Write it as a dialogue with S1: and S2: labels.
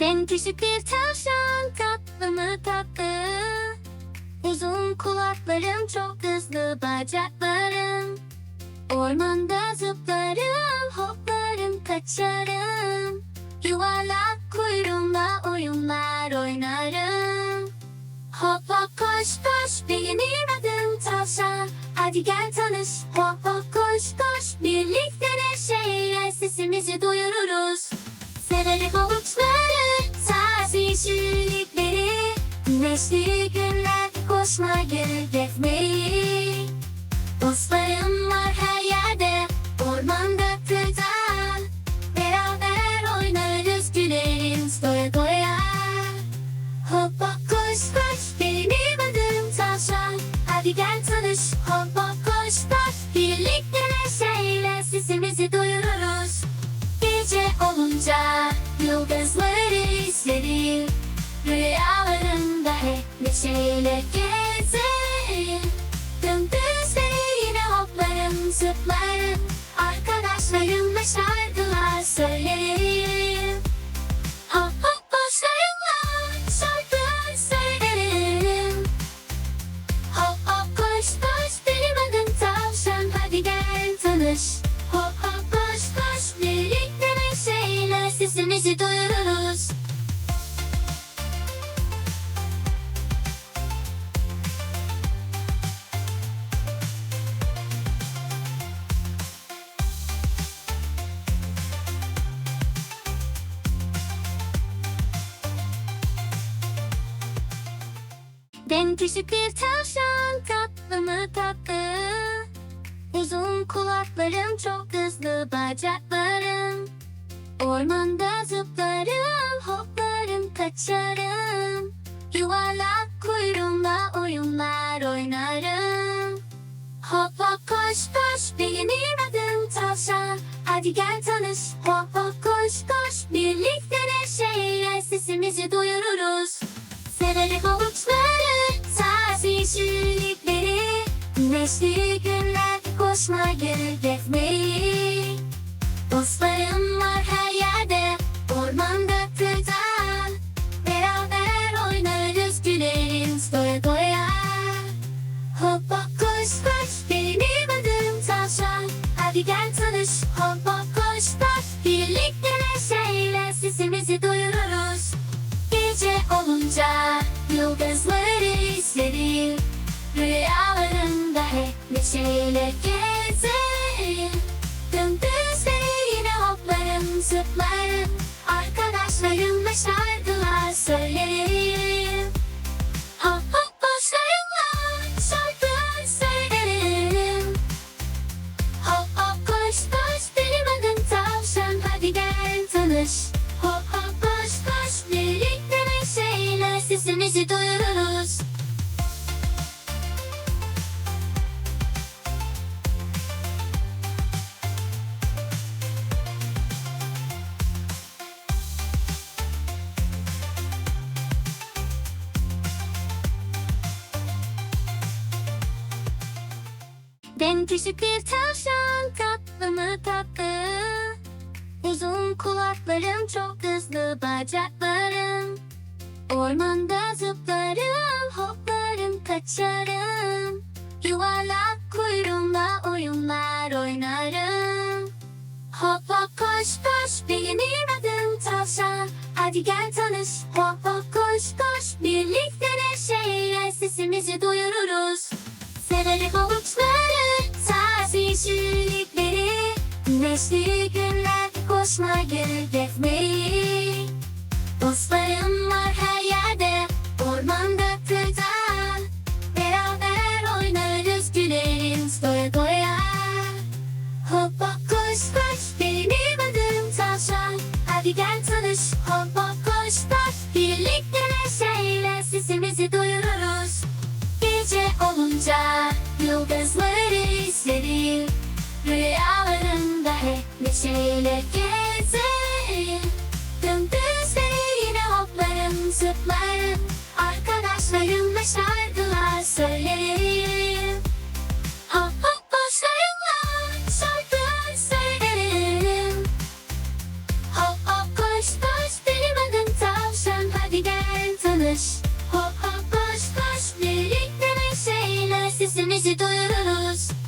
S1: Ben küçük bir tavşan tatlı mı tatlı? Uzun kulaklarım çok hızlı bacaklarım. Ormanda zıplarım hoplarım kaçarım. Yuvarlak kuyruğumla oyunlar oynarım. Hop hop koş koş benim adım tavşan. Hadi gel tanış. Hop hop koş koş Birlikte neşeyle sesimizi duyururuz Severim avuçları, taze yeşillikleri Neşli günler, koşmayı, gezmeyi Dostlarım var her yerde, ormanda kırda Beraber oynarız, güleriz doya doya. Hop hop koş koş, benim adım tavşan. Hadi gel tanış, hop hop koş koş Birlikte neşeyle sesimizi duyururuz olunca yıldızları izlerim Rüyalarımda hep neşeyle gezerim Gündüzleri yine hoplarım zıplarım. Arkadaşlarımla şarkılar Ben küçük bir tavşan tatlı mı tatlı? Uzun kulaklarım çok hızlı bacaklarım. Ormanda zıplarım hoplarım kaçarım. Yuvarlak kuyruğumla oyunlar oynarım. Hop hop koş koş benim adım tavşan. Hadi gel tanış. Hop hop koş koş Birlikte neşeyle sesimizi duyururuz. Severim avuçları, Neşli günler, koşmayı, gezmeyi. Dostlarım var her yerde, ormanda kırda Beraber oynarız, güleriz doya doya. Hop hop koş koş, benim adım tavşan. Hadi gel tanış, hop hop koş koş. Birlikte neşeyle sesimizi duyururuz. Gece olunca yıldızları izlerim. Rüyalarımda hep neşeyle gezerim Gündüzleri yine hoplarım zıplarım. Arkadaşlarımla şarkılar söylerim. Hop hop başlarımla şarkılar söylerim. Hop hop koş koş benim adım tavşan. Hadi gel tanış. Hop hop koş koş birlikte neşeyle sesimizi duyururuz Ben bir tavşan tatlı mı tatlı? Uzun kulaklarım çok hızlı bacaklarım. Ormanda zıplarım hoplarım kaçarım. Yuvarlak kuyruğumla oyunlar oynarım. Hop hop koş koş benim adım tavşan. Hadi gel tanış. Hop hop koş koş Birlikte neşeyle sesimizi duyururuz Severim avuçları, taze yeşillikleri Neşli günler, koşmayı, gezmeyi. Dostlarım var her zıplarım Arkadaşlarımla şarkılar söylerim. Hop hop başlarımla şarkılar söylerim. Hop hop koş koş benim adım tavşan. Hadi gel tanış. Hop hop koş koş birlikte neşeyle sesimizi duyururuz.